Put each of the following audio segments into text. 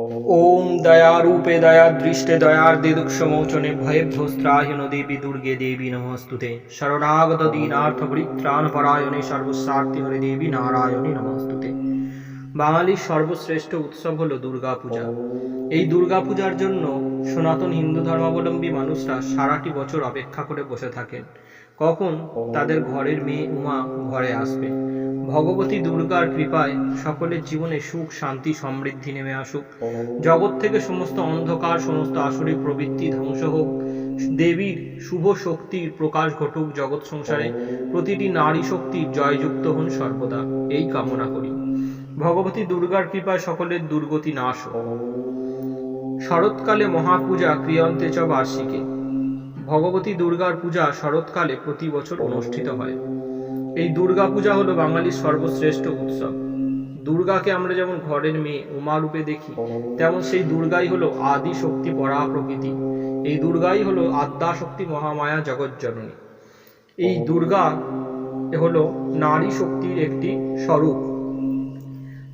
ওম দয়ারূপে দয়াদৃষ্টে দয়ার্দে দুঃসমোচনে ভয়েভ্যস্ত্রাহিন দেবী দুর্গে দেবী নমস্তুতে। শরণাগত দীনার্থ পরিত্রাণ পরায়ণে সর্বস্বার্থী হরে দেবী নারায়ণী নমস্তুতে। বাঙালির সর্বশ্রেষ্ঠ উৎসব হলো দুর্গা পূজা এই দুর্গা পূজার জন্য সনাতন হিন্দু ধর্মাবলম্বী মানুষরা সারাটি বছর অপেক্ষা করে বসে থাকেন। কখন? তাদের ঘরের মেয়ে উমা ঘরে আসবে। ভগবতী দুর্গার কৃপায় সকলের জীবনে সুখ, শান্তি, সমৃদ্ধি নেমে আসুক। জগৎ থেকে সমস্ত অন্ধকার, সমস্ত আসরিক প্রবৃত্তি ধ্বংস হোক। দেবীর শুভ শক্তির প্রকাশ ঘটুক জগৎ সংসারে। প্রতিটি নারী শক্তির জয়যুক্ত হন সর্বদা। এই কামনা করি। ভগবতী দুর্গার কৃপায় সকলের দুর্গতি নাশ হোক। শরৎকালে মহাপূজা ক্রিয়ন্তে চ বার্ষিকে। ভগবতী দুর্গার পূজা শরৎকালে প্রতি বছর অনুষ্ঠিত হয়। এই দুর্গা পূজা হলো বাঙালির সর্বশ্রেষ্ঠ উৎসব। দুর্গাকে আমরা যেমন ঘরের মেয়ে উমা রূপে দেখি, তেমন সেই দুর্গাই হলো আদি শক্তি পরা প্রকৃতি এই দুর্গাই হলো আদ্যা শক্তি মহামায়া জগজ্জননী। এই দুর্গা হলো নারী শক্তির একটি স্বরূপ।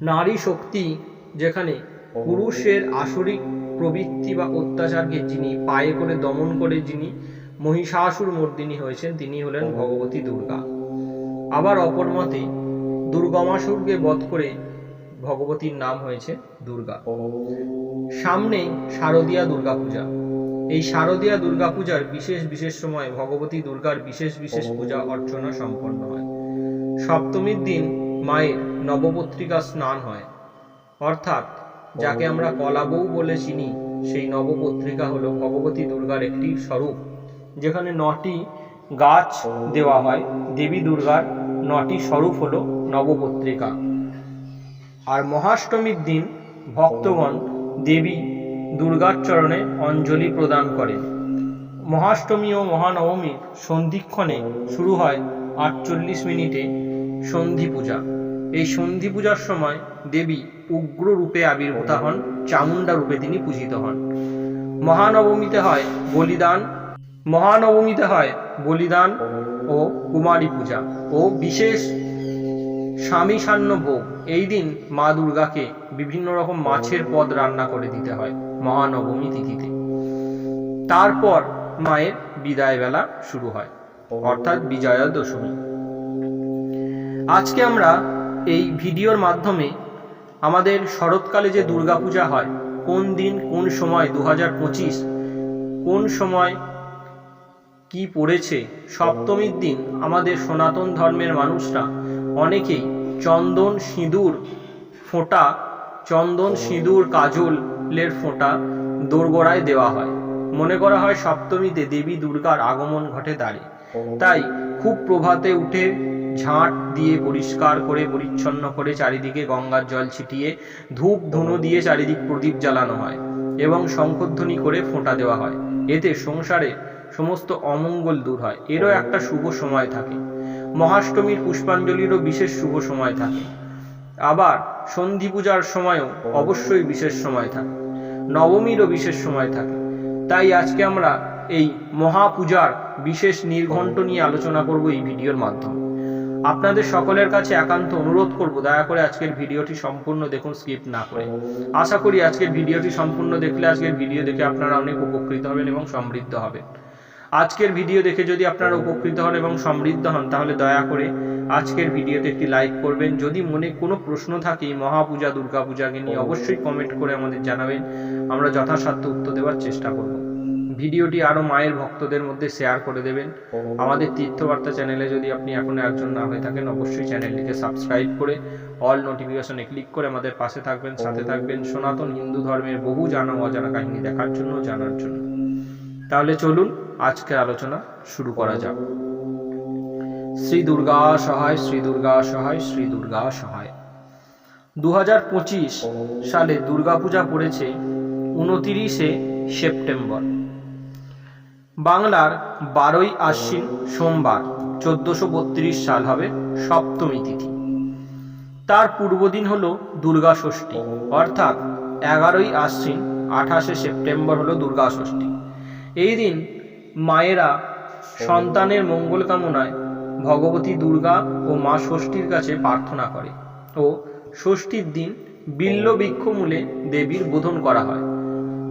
নারী শক্তি যেখানে পুরুষের আসরিক প্রবৃত্তি বা অত্যাচারকে যিনি পায়ে করে দমন করে যিনি মহিষাসুর মর্দিনী হয়েছেন, তিনি হলেন ভগবতী দুর্গা। আবার অপর মতে দুর্গমাসুরকে বধ করে ভগবতীর নাম হয়েছে দুর্গা। সামনে শারদীয়া দুর্গাপূজা। এই শারদীয়া দুর্গাপূজার বিশেষ বিশেষ সময় ভগবতী দুর্গার বিশেষ বিশেষ পূজা অর্চনা সম্পন্ন হয়। সপ্তমীর দিন মায়ের নবপত্রিকা স্নান হয়। অর্থাৎ যাকে আমরা কলাবউ বলে চিনি, সেই নবপত্রিকা হলো ভগবতী দুর্গার একটি স্বরূপ, যেখানে নটি গাছ দেওয়া হয়, দেবী দুর্গার নটি স্বরূপ হলো নবপত্রিকা। আর মহাষ্টমীর দিন ভক্তগণ দেবী দুর্গার চরণে অঞ্জলি প্রদান করেন। মহাষ্টমী ও মহানবমীর সন্ধিক্ষণে শুরু হয় আটচল্লিশ মিনিটে সন্ধি পূজা এই সন্ধি পূজার সময় দেবী উগ্র রূপে আবির্ভূতা হন, চামুণ্ডা রূপে তিনি পূজিত হন। মহানবমীতে হয় বলিদান, মহানবমীতে হয় বলিদান ও কুমারী পূজা ও বিশেষ স্বামী সান্ন ভোগ। এই দিন মা দুর্গাকে বিভিন্ন রকম মাছের পদ রান্না করে দিতে হয় মহানবমী তিথিতে। তারপর মায়ের বিদায় বেলা শুরু হয়, অর্থাৎ বিজয়া দশমী আজকে আমরা এই ভিডিওর মাধ্যমে আমাদের শরৎকালে যে দুর্গাপূজা হয়, কোন দিন, কোন সময় দু হাজার পঁচিশ, কোন সময় কি পড়েছে সপ্তমীর দিন আমাদের সনাতন ধর্মের মানুষরা অনেকেই চন্দন সিঁদুর ফোঁটা চন্দন সিঁদুর কাজলের ফোঁটা দোরগোড়ায় দেওয়া হয়। মনে করা হয় সপ্তমীতে দেবী দুর্গার আগমন ঘটে দাঁড়িয়ে তাই খুব প্রভাতে উঠে ঝাঁট দিয়ে পরিষ্কার করে পরিচ্ছন্ন করে চারিদিকে গঙ্গার জল ছিটিয়ে ধূপ ধুনো দিয়ে চারিদিক প্রদীপ জ্বালানো হয় এবং শঙ্খধ্বনি করে ফোঁটা দেওয়া হয়। এতে সংসারে সমস্ত অমঙ্গল দূর হয়। এরও একটা শুভ সময় থাকে। মহাষ্টমীর পুষ্পাঞ্জলিরও বিশেষ শুভ সময় থাকে। আবার সন্ধি পূজার সময়ও অবশ্যই বিশেষ সময় থাকে। নবমীরও বিশেষ সময় থাকে। তাই আজকে আমরা এই মহাপূজার বিশেষ নির্ঘণ্ট নিয়ে আলোচনা করব এই ভিডিওর মাধ্যমে। আপনাদের সকলের কাছে একান্ত অনুরোধ করব, দয়া করে আজকের ভিডিওটি সম্পূর্ণ দেখুন, স্কিপ না করে। আশা করি আজকের ভিডিওটি সম্পূর্ণ দেখলে আজকের ভিডিও দেখে আপনারা অনেক উপকৃত হবেন এবং সমৃদ্ধ হবেন। আজকের ভিডিও দেখে যদি আপনারা উপকৃত হন এবং সমৃদ্ধ হন, তাহলে দয়া করে আজকের ভিডিওতে একটি লাইক করবেন। যদি মনে কোনো প্রশ্ন থাকে মহাপূজা, দুর্গাপূজাকে নিয়ে অবশ্যই কমেন্ট করে আমাদের জানাবেন। আমরা যথাসাধ্য উত্তর দেওয়ার চেষ্টা করব। ভিডিওটি আরও মায়ের ভক্তদের মধ্যে শেয়ার করে দেবেন। আমাদের তীর্থবার্তা চ্যানেলে যদি আপনি এখনও একজন না হয়ে থাকেন, অবশ্যই চ্যানেলটিকে সাবস্ক্রাইব করে অল নোটিফিকেশনে ক্লিক করে আমাদের পাশে থাকবেন, সাথে থাকবেন সনাতন হিন্দু ধর্মের বহু জানা অজানা কাহিনী দেখার জন্য, জানার জন্য। তাহলে চলুন আজকের আলোচনা শুরু করা যাক। শ্রী দুর্গা সহায়, শ্রী দুর্গা সহায়, শ্রী দুর্গা সহায়। দু হাজার পঁচিশ সালে দুর্গাপূজা পড়েছে উনতিরিশে সেপ্টেম্বর। বাংলার বারোই আশ্বিন সোমবার, চোদ্দশো বত্রিশ সাল হবে সপ্তমী তিথি। তার পূর্বদিন হল দুর্গা ষষ্ঠী, অর্থাৎ এগারোই আশ্বিন আঠাশে সেপ্টেম্বর হল দুর্গা ষষ্ঠী। এই দিন মায়েরা সন্তানের মঙ্গল কামনায় ভগবতী দুর্গা ও মা ষষ্ঠীর কাছে প্রার্থনা করে। ও ষষ্ঠীর দিন বিল্ল বৃক্ষমূলে দেবীর বোধন করা হয়।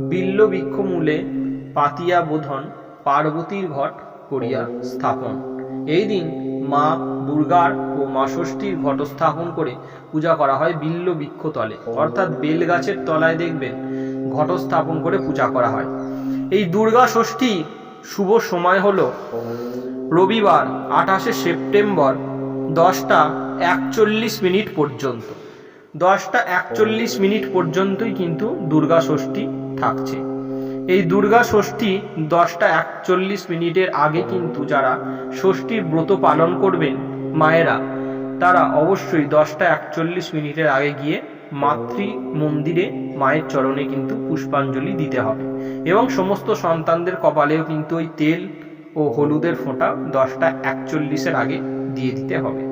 বিল্ল বৃক্ষমূলে পাতিয়া বোধন পার্বতীর ঘট করিয়া স্থাপন। এই দিন মা দুর্গার ও মা ষষ্ঠীর ঘট স্থাপন করে পূজা করা হয় বিল্ল বৃক্ষতলে অর্থাৎ বেল গাছের তলায় দেখবেন ঘট স্থাপন করে পূজা করা হয়। এই দুর্গা ষষ্ঠী শুভ সময় হলো। রবিবার, আঠাশে সেপ্টেম্বর, দশটা একচল্লিশ মিনিট পর্যন্ত। দশটা একচল্লিশ মিনিট পর্যন্তই কিন্তু দুর্গা ষষ্ঠী থাকছে। এই দুর্গা ষষ্ঠী দশটা একচল্লিশ মিনিটের আগে কিন্তু যারা ষষ্ঠীর ব্রত পালন করবেন মায়েরা, তারা অবশ্যই দশটা একচল্লিশ মিনিটের আগে গিয়ে মাতৃ মন্দিরে মায়ের চরণে কিন্তু পুষ্পাঞ্জলি দিতে হবে। এবং সমস্ত সন্তানদের কপালেও কিন্তু ওই তেল ও হলুদের ফোঁটা দশটা একচল্লিশের আগে দিয়ে দিতে হবে।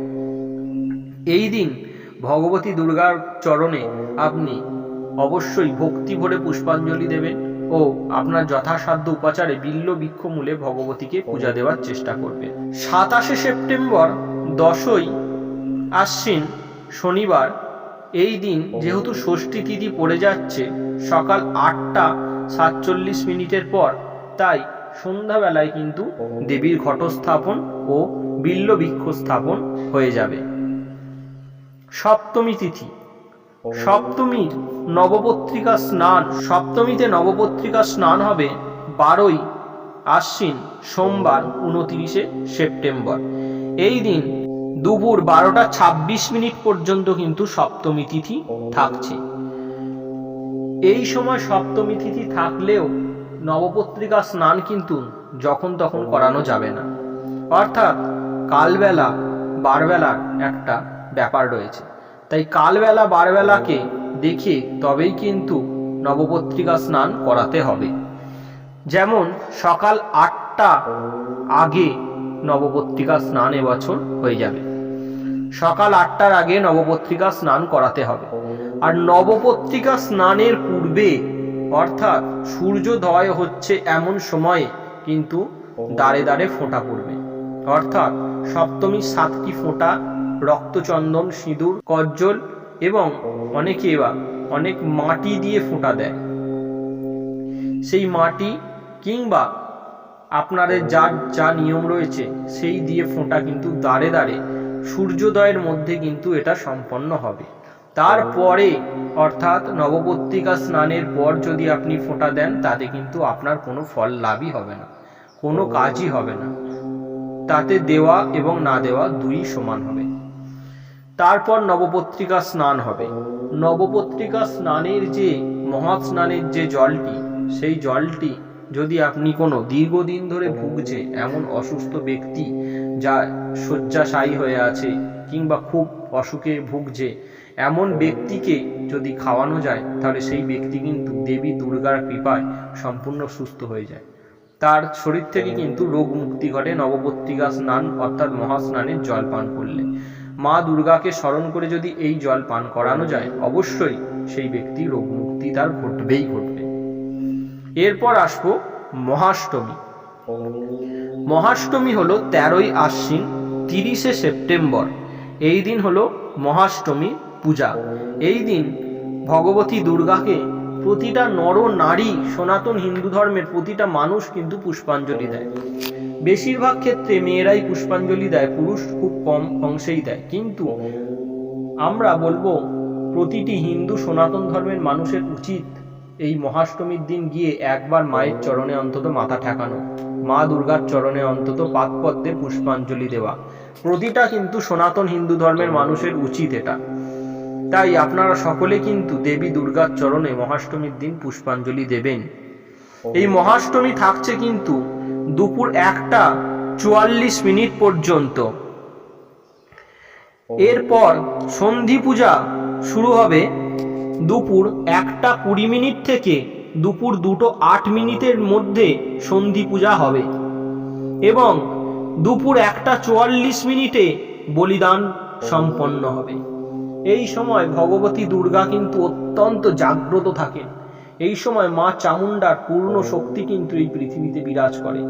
এই দিন ভগবতী দুর্গার চরণে আপনি অবশ্যই ভক্তি ভরে পুষ্পাঞ্জলি দেবেন ও আপনার যথাসাধ্য উপাচারে বিল্ল বৃক্ষমূলে ভগবতীকে পূজা দেওয়ার চেষ্টা করবেন। সাতাশে সেপ্টেম্বর দশই আশ্বিন শনিবার এই দিন যেহেতু ষষ্ঠী তিথি পড়ে যাচ্ছে, সকাল আটটা সাতচল্লিশ মিনিটের পর, তাই সন্ধ্যাবেলায় কিন্তু দেবীর ঘটস্থাপন ও বিল্ল বৃক্ষ স্থাপন হয়ে যাবে। সপ্তমী তিথি। সপ্তমীর নবপত্রিকা স্নান, সপ্তমীতে নবপত্রিকা স্নান হবে বারোই আশ্বিন, সোমবার, উনতিরিশে সেপ্টেম্বর। এই দিন দুপুর বারোটা ছাব্বিশ মিনিট পর্যন্ত কিন্তু সপ্তমী তিথি থাকছে। এই সময় সপ্তমী তিথি থাকলেও নবপত্রিকা স্নান কিন্তু যখন তখন করানো যাবে না। অর্থাৎ কালবেলা, বারবেলার একটা ব্যাপার রয়েছে। তাই কালবেলা, বারবেলাকে দেখে তবেই কিন্তু নবপত্রিকা স্নান করাতে হবে। যেমন সকাল আটটা আগে নবপত্রিকা স্নান এবছর হয়ে যাবে। সকাল আটটার আগে নবপত্রিকা স্নান করাতে হবে। আর নবপত্রিকা স্নানের পূর্বে, অর্থাৎ সূর্যোদয় হচ্ছে এমন সময়ে, কিন্তু দাঁড়ে দাঁড়ে ফোঁটা পড়বে। অর্থাৎ সপ্তমী সাতটি ফোঁটা, রক্তচন্দন, সিঁদুর, কজ্জল এবং অনেকে বা অনেক মাটি দিয়ে ফোঁটা দেয়। সেই মাটি কিংবা আপনাদের যার যা নিয়ম রয়েছে সেই দিয়ে ফোঁটা কিন্তু দাঁড়ে দাঁড়ে সূর্যোদয়ের মধ্যে কিন্তু এটা সম্পন্ন হবে। তারপরে অর্থাৎ নবপত্রিকা স্নানের পর যদি আপনি ফোঁটা দেন তাতে কিন্তু আপনার কোনো ফল লাভই হবে না কোনো কাজই হবে না। তাতে দেওয়া এবং না দেওয়া দুই সমান হবে। তারপর নবপত্রিকা স্নান হবে। নবপত্রিকা স্নানের যে মহা স্নানের যে জলটি সেই জলটি যদি আপনি কোনো দীর্ঘদিন ধরে ভুগছে এমন অসুস্থ ব্যক্তি যা শয্যাশায়ী হয়ে আছে কিংবা খুব অসুখে ভুগছে, এমন ব্যক্তিকে যদি খাওয়ানো যায়, তাহলে সেই ব্যক্তি কিন্তু দেবী দুর্গার কৃপায় সম্পূর্ণ সুস্থ হয়ে যায়। তার শরীর থেকে কিন্তু রোগ মুক্তি ঘটে নবপত্রিকা স্নান অর্থাৎ মহাস্নানের জল পান করলে। মা দুর্গাকে স্মরণ করে যদি এই জল পান করানো যায়, অবশ্যই সেই ব্যক্তি রোগ মুক্তি তার ঘটবেই ঘটবে। এরপর আসব মহাষ্টমী। মহাষ্টমী হলো তেরোই আশ্বিন, তিরিশে সেপ্টেম্বর। এই দিন হলো মহাষ্টমী পূজা। এই দিন ভগবতী দুর্গাকে প্রতিটা নর নারী সনাতন হিন্দু ধর্মের প্রতিটা মানুষ কিন্তু পুষ্পাঞ্জলি দেয়। বেশিরভাগ ক্ষেত্রে মেয়েরাই পুষ্পাঞ্জলি দেয়, পুরুষ খুব কম অংশেই দেয়। কিন্তু আমরা বলব, প্রতিটি হিন্দু সনাতন ধর্মের মানুষের উচিত এই মহাষ্টমীর দিন গিয়ে একবার মায়ের চরণে অন্তত মাথা ঠেকানো মা দুর্গার চরণে অন্তত পাতপদ্মে পুষ্পাঞ্জলি দেওয়া। প্রতিটা কিন্তু সনাতন হিন্দু ধর্মের মানুষের উচিত এটা। তাই আপনারা সকলে কিন্তু দেবী দুর্গার চরণে মহাষ্টমীর দিন পুষ্পাঞ্জলি দেবেন। এই মহাষ্টমী থাকছে কিন্তু দুপুর একটা চুয়াল্লিশ মিনিট পর্যন্ত। এরপর সন্ধি পূজা শুরু হবে দুপুর একটা কুড়ি মিনিট থেকে দুপুর দুটো আট মিনিটের মধ্যে সন্ধি পূজা হবে এবং দুপুর একটা চুয়াল্লিশ মিনিটে বলিদান সম্পন্ন হবে। এই সময় ভগবতী দুর্গা কিন্তু অত্যন্ত জাগ্রত থাকেন। এই সময় মা চামুণ্ডার পূর্ণ শক্তি কিন্তু এই পৃথিবীতে বিরাজ করে।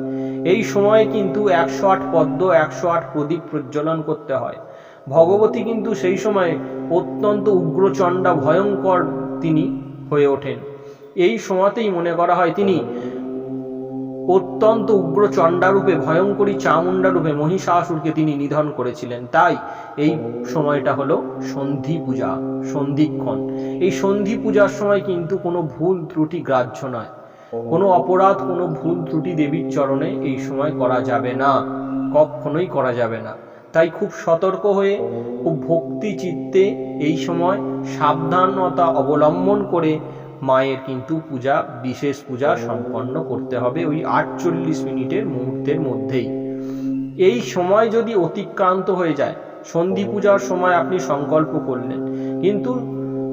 এই সময়ে কিন্তু একশো আট পদ্ম, একশো আট প্রদীপ প্রজ্বলন করতে হয়। ভগবতী কিন্তু সেই সময় অত্যন্ত উগ্রচণ্ডা, ভয়ঙ্কর তিনি হয়ে ওঠেন। এই সময়তেই মনে করা হয় তিনি অত্যন্ত উগ্র চণ্ডারূপে ভয়ঙ্করী চামুণ্ডা রূপে মহিষাসুরকে তিনি নিধন করেছিলেন। তাই এই সময়টা হলো সন্ধি পূজা, সন্ধিক্ষণ। এই সন্ধি পূজার সময় কিন্তু কোনো ভুল ত্রুটি গ্রাহ্য নয়। কোনো অপরাধ, কোনো ভুল ত্রুটি দেবীর চরণে এই সময় করা যাবে না, কখনোই করা যাবে না। তাই খুব সতর্ক হয়ে খুব ভক্তি চিত্তে এই সময় সাবধানতা অবলম্বন করে মায়ের কিন্তু পূজা, বিশেষ পূজা সম্পন্ন করতে হবে ওই আটচল্লিশ মিনিটের মুহূর্তের মধ্যেই। এই সময় যদি অতিক্রান্ত হয়ে যায়, সন্ধি পূজার সময় আপনি সংকল্প করলেন, কিন্তু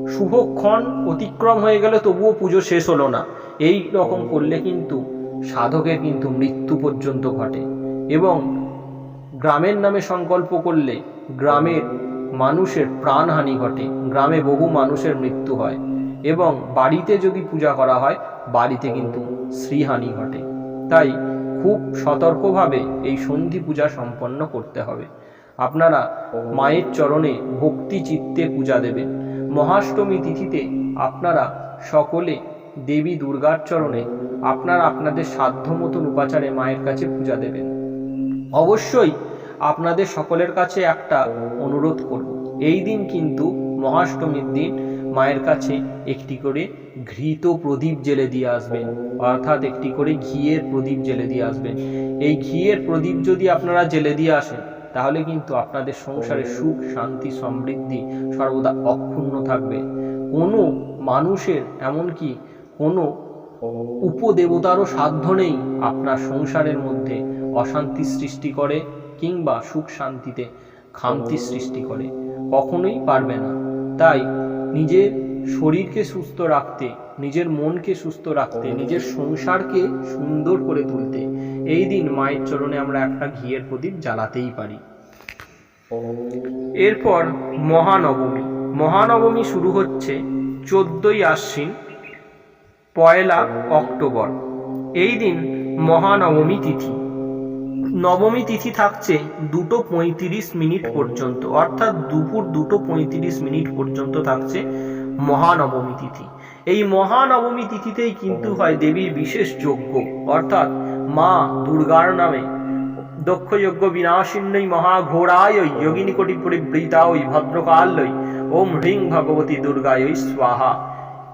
শুভক্ষণ অতিক্রম হয়ে গেলে তবুও পুজো শেষ হলো না। এই রকম করলে কিন্তু সাধকের কিন্তু মৃত্যু পর্যন্ত ঘটে এবং গ্রামের নামে সংকল্প করলে গ্রামের মানুষের প্রাণহানি ঘটে, গ্রামে বহু মানুষের মৃত্যু হয় এবং বাড়িতে যদি পূজা করা হয়, বাড়িতে কিন্তু শ্রীহানি ঘটে। তাই খুব সতর্কভাবে এই সন্ধি পূজা সম্পন্ন করতে হবে। আপনারা মায়ের চরণে ভক্তি চিত্তে পূজা দেবেন। মহাষ্টমী তিথিতে আপনারা সকলে দেবী দুর্গার চরণে আপনারা আপনাদের সাধ্য মতন উপাচারে মায়ের কাছে পূজা দেবেন। অবশ্যই আপনাদের সকলের কাছে একটা অনুরোধ করব। এই দিন কিন্তু মহাষ্টমীর দিন, মায়ের কাছে একটি করে ঘৃত প্রদীপ জেলে দিয়ে আসবেন। অর্থাৎ একটি করে ঘিয়ের প্রদীপ জেলে দিয়ে আসবেন। এই ঘিয়ের প্রদীপ যদি আপনারা জেলে দিয়ে আসেন, তাহলে কিন্তু আপনাদের সংসারে সুখ, শান্তি, সমৃদ্ধি সর্বদা অক্ষুণ্ণ থাকবে। কোনো মানুষের, এমনকি কোনো উপদেবতারও সাধ্য নেই আপনার সংসারের মধ্যে অশান্তি সৃষ্টি করে কিংবা সুখ শান্তিতে খামতি সৃষ্টি করে। কখনোই পারবে না। তাই নিজের শরীরকে সুস্থ রাখতে, নিজের মনকে সুস্থ রাখতে, নিজের সংসারকে সুন্দর করে তুলতে এই দিন মায়ের চরণে আমরা একটা ঘিয়ের প্রদীপ জ্বালাতেই পারি। এরপর মহানবমী। মহানবমী শুরু হচ্ছে চোদ্দই আশ্বিন, পয়লা অক্টোবর। এই দিন মহানবমী তিথি। নবমী তিথি থাকছে দুটো পঁয়ত্রিশ মিনিট পর্যন্ত, অর্থাৎ দুপুর দুটো পঁয়ত্রিশ মিনিট পর্যন্ত থাকছে মহানবমী তিথি। এই মহানবমী তিথিতেই কিন্তু হয় দেবীর বিশেষ যজ্ঞ, অর্থাৎ মা দুর্গার নামে দক্ষযজ্ঞ বিনাশিন্নই মহাঘোরায় যোগিনী কোটি পরিবৃতাই ভদ্রকাল্যই ওম হ্রিং ভগবতী দুর্গায় ওই স্বাহা।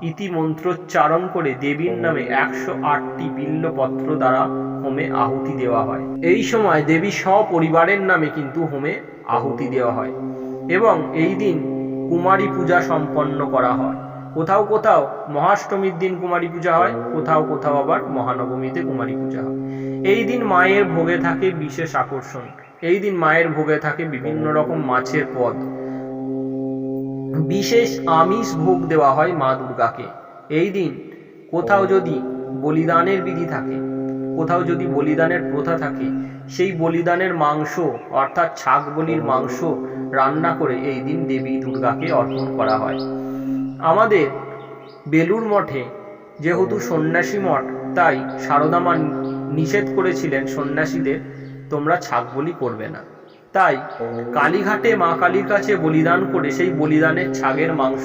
ইতি মন্ত্রোচ্চারণ করে দেবীর নামে একশো আটটি বিল্লপত্র দ্বারা হোমে আহুতি দেওয়া হয়। এই সময় দেবী সপরিবারের নামে কিন্তু হোমে আহুতি দেওয়া হয় এবং এই দিন কুমারী পূজা সম্পন্ন করা হয়। কোথাও কোথাও মহাষ্টমীর দিন কুমারী পূজা হয়, কোথাও কোথাও আবার মহানবমীতে কুমারী পূজা হয়। এই দিন মায়ের ভোগে থাকে বিশেষ আকর্ষণ। এই দিন মায়ের ভোগে থাকে বিভিন্ন রকম মাছের পদ। বিশেষ আমিষ ভোগ দেওয়া হয় মা দুর্গাকে। এই দিন কোথাও যদি বলিদানের বিধি থাকে কোথাও যদি বলিদানের প্রথা থাকে, সেই বলিদানের মাংস, অর্থাৎ ছাগ বলির মাংস, রান্না করে এই দিন দেবী দুর্গাকে অর্পণ করা হয়। আমাদের বেলুর মঠে যেহেতু সন্ন্যাসী মঠ, তাই সারদামা নিষেধ করেছিলেন সন্ন্যাসীদের, তোমরা ছাগ বলি করবে না। তাই কালীঘাটে মা কালীর কাছে বলিদান করে সেই বলিদানের ছাগের মাংস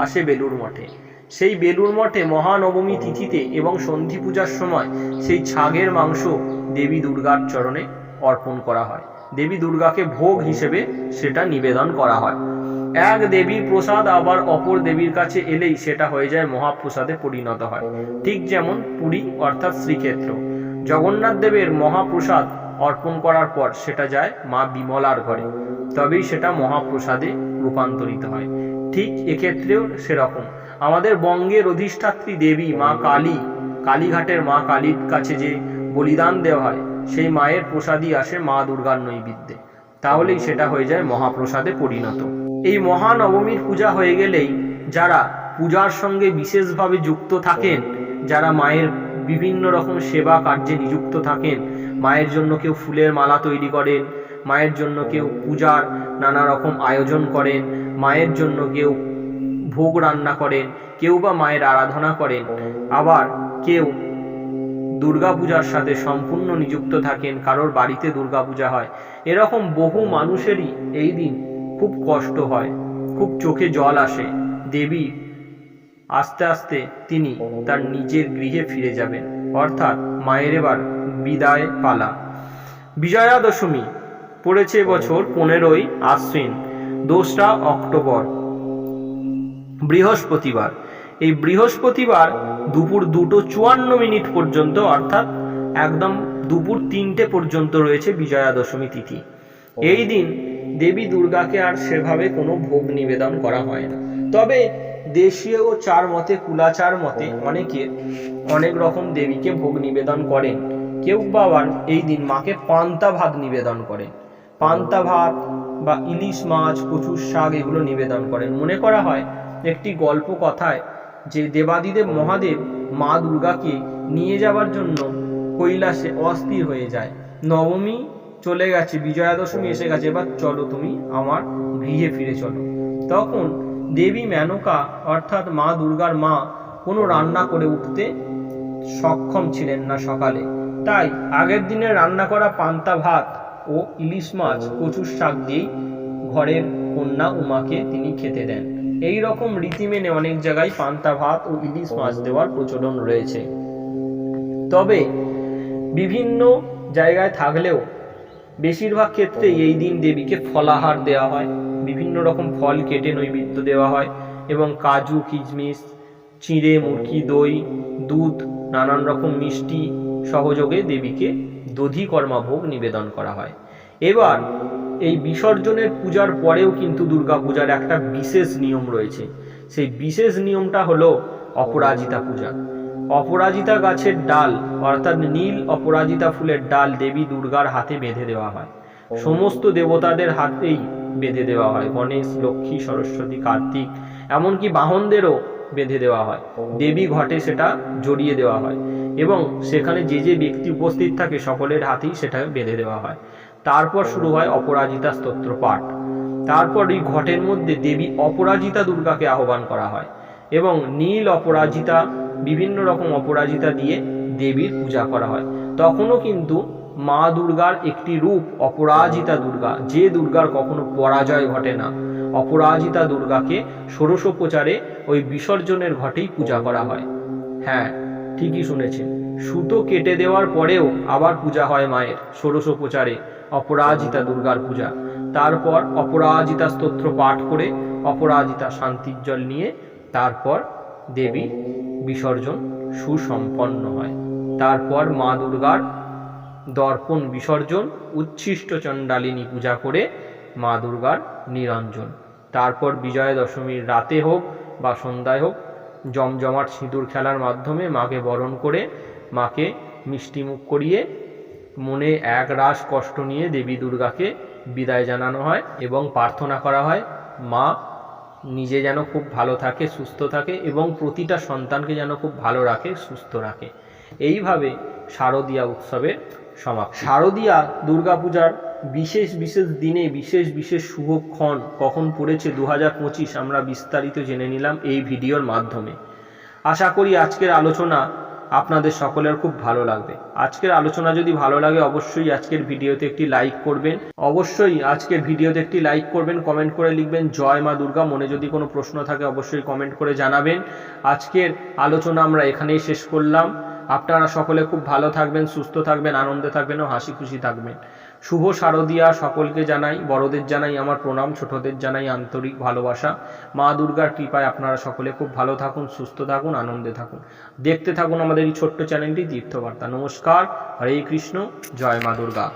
আসে বেলুর মঠে। সেই বেলুর মঠে মহানবমী তিথিতে এবং সন্ধি পূজার সময় সেই ছাগের মাংস দেবী দুর্গার চরণে অর্পণ করা হয়। দেবী দুর্গাকে ভোগ হিসেবে সেটা নিবেদন করা হয়। এক দেবীর প্রসাদ, আবার অপর দেবীর কাছে এলেই সেটা হয়ে যায় মহাপ্রসাদে পরিণত হয়। ঠিক যেমন পুরী অর্থাৎ শ্রীক্ষেত্র। জগন্নাথ দেবের মহাপ্রসাদ অর্পণ করার পর সেটা যায় মা বিমলার ঘরে। তবেই সেটা মহাপ্রসাদে রূপান্তরিত হয়। ঠিক এক্ষেত্রেও সেরকম। আমাদের বঙ্গের অধিষ্ঠাত্রী দেবী, মা কালী, কালীঘাটের মা কালীর কাছে যে বলিদান দেওয়া হয়, সেই মায়ের প্রসাদই আসে মা দুর্গার নৈবেদ্যে। তাহলেই সেটা হয়ে যায় মহাপ্রসাদে পরিণত। এই মহানবমীর পূজা হয়ে গেলেই যারা পূজার সঙ্গে বিশেষভাবে যুক্ত থাকেন, যারা মায়ের বিভিন্ন রকম সেবা কার্যে নিযুক্ত থাকেন, মায়ের জন্য কেউ ফুলের মালা তৈরি করেন, মায়ের জন্য কেউ পূজার নানা রকম আয়োজন করেন, মায়ের জন্য কেউ ভোগ রান্না করেন, কেউ বা মায়ের আরাধনা করেন। আবার কেউ দুর্গাপূজার সাথে সম্পূর্ণ নিযুক্ত থাকেন, কারোর বাড়িতে দুর্গাপূজা হয়। এরকম বহু মানুষেরই এই দিন খুব কষ্ট হয়, খুব চোখে জল আসে। দেবী আস্তে আস্তে তিনি তার নিজের গৃহে ফিরে যাবেন, অর্থাৎ মায়ের এবার বিদায় পালা। বিজয়া দশমী পড়েছে বছর পনেরোই আশ্বিন, দোসরা অক্টোবর। বৃহস্পতিবার। এই বৃহস্পতিবার দুপুর দুটো চুয়ান্ন মিনিট পর্যন্ত, অর্থাৎ একদম দুপুর তিনটে পর্যন্ত রয়েছে বিজয়া দশমী তিথি। এই দিন দেবী দুর্গাকে আর সেভাবে কোনো ভোগ নিবেদন করা হয় না। তবে দেশীয় ও চার মতে কুলাচার মতে অনেকে অনেক রকম দেবীকে ভোগ নিবেদন করেন। কেউ বা আবার এই দিন মাকে পান্তা ভাত নিবেদন করেন। পান্তা ভাত বা ইলিশ মাছ, কচুর শাক এগুলো নিবেদন করেন। মনে করা হয় একটি গল্প কথায় যে দেবাদিদেব মহাদেব মা দুর্গাকে নিয়ে যাওয়ার জন্য কৈলাসে অস্থির হয়ে যায়। নবমী চলে গেছে বিজয়া দশমী এসে গেছে, এবার চলো তুমি আমার গৃহে ফিরে চলো। তখন দেবী মেনকা অর্থাৎ মা দুর্গার মা কোনো রান্না করে উঠতে সক্ষম ছিলেন না সকালে। তাই আগের দিনে রান্না করা পান্তা ভাত ও ইলিশ মাছ, কচুর শাক দিয়েই ঘরের কন্যা উমাকে তিনি খেতে দেন। এই রকম রীতি মেনে অনেক জায়গায় পান্তা ভাত ও ইলিশ মাছ দেওয়ার প্রচলন রয়েছে। তবে বিভিন্ন জায়গায় থাকলেও বেশিরভাগ ক্ষেত্রে এই দিন দেবীকে ফলাহার দেওয়া হয়। বিভিন্ন রকম ফল কেটে নৈবেদ্য দেওয়া হয় এবং কাজু, কিশমিশ, চিঁড়ে, মুরকি, দই, দুধ, নানান রকম মিষ্টি সহযোগে দেবীকে দধিকর্মা ভোগ নিবেদন করা হয়। এবার এই বিসর্জনের পূজার পরেও কিন্তু দুর্গা পূজার একটা বিশেষ নিয়ম রয়েছে। সেই বিশেষ নিয়মটা হলো অপরাজিতা পূজা। অপরাজিতা গাছের ডাল, অর্থাৎ নীল অপরাজিতা ফুলের ডাল দেবী দুর্গার হাতে বেঁধে দেওয়া হয়। সমস্ত দেবতাদের হাতেই বেঁধে দেওয়া হয়। গণেশ, লক্ষ্মী, সরস্বতী, কার্তিক, এমনকি বাহনদেরও বেঁধে দেওয়া হয়। দেবী ঘটে সেটা জড়িয়ে দেওয়া হয় এবং সেখানে যে যে ব্যক্তি উপস্থিত থাকে সকলের হাতেই সেটা বেঁধে দেওয়া হয়। তারপর শুরু হয় অপরাজিতা স্তোত্র পাঠ তারপর এই ঘটের মধ্যে দেবী অপরাজিতা দুর্গাকে আহ্বান করা হয় এবং নীল অপরাজিতা, বিভিন্ন রকম অপরাজিতা দিয়ে দেবীর পূজা করা হয়। তখনও কিন্তু মা দুর্গার একটি রূপ অপরাজিতা দুর্গা, যে দুর্গার কখনো পরাজয় ঘটে না। অপরাজিতা দুর্গাকে ষোড়শোপচারে ওই বিসর্জনের ঘটেই পূজা করা হয়। হ্যাঁ ঠিকই শুনেছেন। সুতো কেটে দেওয়ার পরেও আবার পূজা হয় মায়ের, ষোড়শোপচারে, অপরাজিতা দুর্গার পূজা। তারপর অপরাজিতা স্তোত্র পাঠ করে, অপরাজিতা শান্তির জল নিয়ে তারপর দেবী বিসর্জন সুসম্পন্ন হয়। তারপর মা দুর্গার দর্পণ বিসর্জন, উচ্ছিষ্ট চণ্ডালিনী পূজা করে মা দুর্গার নিরঞ্জন। তারপর বিজয়া দশমীর রাতে হোক বা সন্ধ্যায় হোক, জমজমাট সিঁদুর খেলার মাধ্যমে মাকে বরণ করে মাকে মিষ্টিমুখ করিয়ে মনে এক রাস কষ্ট নিয়ে দেবী দুর্গাকে বিদায় জানানো হয় এবং প্রার্থনা করা হয়, মা, নিজে যেন খুব ভালো থাকে, সুস্থ থাকে এবং প্রতিটা সন্তানকে যেন খুব ভালো রাখে, সুস্থ রাখে। এইভাবে শারদীয়া উৎসবের সমাপ্ত। শারদীয়া দুর্গাপূজার বিশেষ বিশেষ দিনে, বিশেষ বিশেষ শুভক্ষণ কখন পড়েছে দু হাজার পঁচিশ আমরা বিস্তারিত জেনে নিলাম এই ভিডিওর মাধ্যমে। আশা করি আজকের আলোচনা আপনাদের সকলের খুব ভালো লাগবে। আজকের আলোচনা যদি ভালো লাগে, অবশ্যই আজকের ভিডিওতে একটি লাইক করবেন। অবশ্যই আজকের ভিডিওতে একটি লাইক করবেন, কমেন্ট করে লিখবেন, জয় মা দুর্গা। মনে যদি কোনো প্রশ্ন থাকে, অবশ্যই কমেন্ট করে জানাবেন। আজকের আলোচনা আমরা এখানেই শেষ করলাম। আপনারা সকলে খুব ভালো থাকবেন, সুস্থ থাকবেন, আনন্দে থাকবেন ও হাসি খুশি থাকবেন। শুভ শারদিয়া সকলকে জানাই, বড়দের জানাই আমার প্রণাম, ছোটদের জানাই আন্তরিক ভালোবাসা। মা দুর্গার কৃপায় আপনারা সকলে খুব ভালো থাকুন, সুস্থ থাকুন, আনন্দে থাকুন। দেখতে থাকুন আমাদের এই ছোট্ট চ্যানেলটি, তীর্থবার্তা। নমস্কার, হরে কৃষ্ণ, জয় মা দুর্গা।